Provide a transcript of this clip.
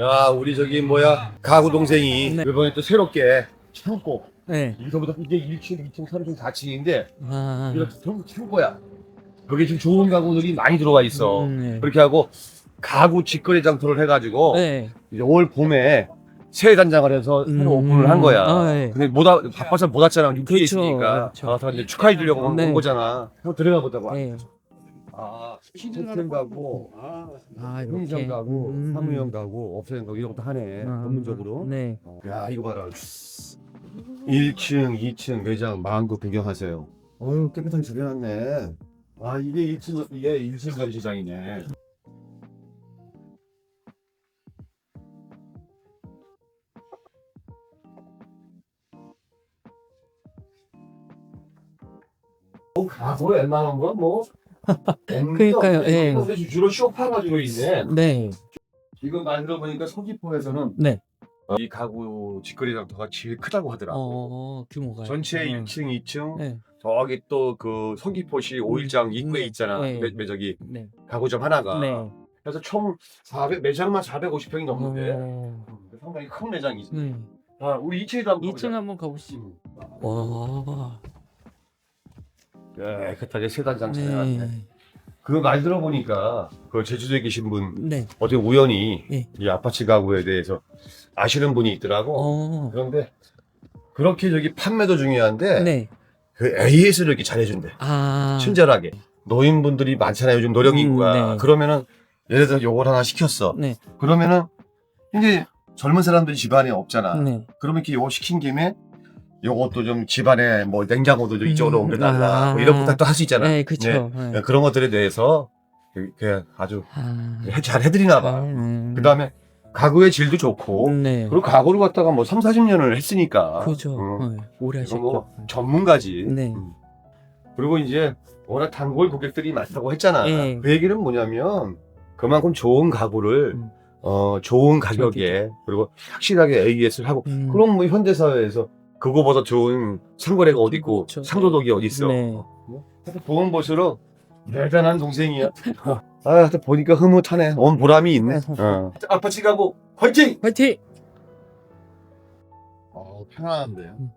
야, 우리 저기 뭐야 가구 동생이 네. 이번에 또 새롭게 창고 네. 이거보다 이게 1층, 2층, 3층, 4층인데 아. 이거 전부 창고야. 거기 지금 좋은 가구들이 많이 들어와 있어. 음, 네. 그렇게 하고 가구 직거래 장터를 해가지고 네. 이제 올 봄에 새 단장을 해서 새로 음. 오픈을 한 거야. 아, 네. 근데 못 와, 바빠서 못 왔잖아. 육지에 그렇죠. 있으니까. 그렇죠. 이제 축하해 주려고 온 네. 거잖아. 한번 들어가 보자고. 네. 아, 호텔 가구, 아, 편의점 이렇게. 가구, 음. 사무용 가구, 업소용 가구 이런 것도 하네. 아, 전문적으로. 네. 야, 이거 봐라. 1층, 2층 매장 마음껏 구경하세요. 어휴, 깨끗하게 잘 해놨네. 아, 이게 2층, 이게 1층 전시장이네. 뭐, 가구 웬만한 건 뭐. 그러니까요, 예. 근데 주로 쇼파가 주로 있네. 네. 지금 만들어 보니까 서귀포에서는 네. 이 가구 직거래 장터가 제일 크다고 하더라. 어, 규모가. 전체 네. 1층, 2층, 네. 저기 또 그 서귀포시 5일장 입구에 네. 있잖아. 네. 매, 매 저기 네. 가구점 하나가. 네. 그래서 총 400, 매장만 450평이 넘는데 어. 음, 상당히 큰 매장이지. 네. 아, 우리 2층에도 한번 2층 한번 가보시죠. 음. 와. 깨끗하게 세단 장 차려놨네. 네. 그거 말 들어보니까 그 제주도에 계신 분 네. 어떻게 우연히 예. 이 아파트 가구에 대해서 아시는 분이 있더라고. 어. 그런데 그렇게 저기 판매도 중요한데 네. 그 AS를 이렇게 잘해준대. 아. 친절하게. 노인분들이 많잖아요. 요즘 노령인구가. 음, 네. 그러면은 예를 들어 요걸 하나 시켰어. 네. 그러면은 이제 젊은 사람들이 집안에 없잖아. 네. 그러면 이렇게 요거 시킨 김에 요것도 좀 집안에 뭐 냉장고도 좀 이쪽으로 음, 옮겨달라. 아. 뭐 이런 부탁도 할 수 있잖아. 네, 그쵸. 네. 네, 그런 것들에 대해서 그- 그 아주 아. 잘 해드리나 봐. 음. 그 다음에 가구의 질도 좋고 네. 그리고 가구를 갖다가 뭐 3, 40년을 했으니까. 그죠. 어. 네. 오래 이거 뭐 하셨죠. 전문가지. 네. 음. 그리고 이제 워낙 단골 고객들이 많다고 했잖아. 네. 그 얘기는 뭐냐면 그만큼 좋은 가구를 음. 어 좋은 가격에 그리고 확실하게 AS를 하고 음. 그럼 뭐 현대 사회에서 그거보다 좋은 상거래가 어디 있고 그렇죠. 상도덕이 어디 있어? 네. 하여튼 보면 볼수록 대단한 동생이야. 아, 하여튼 보니까 흐뭇하네. 온 보람이 있네. 어. 아파트 가고 화이팅! 화이팅! 어, 편안한데요. 음.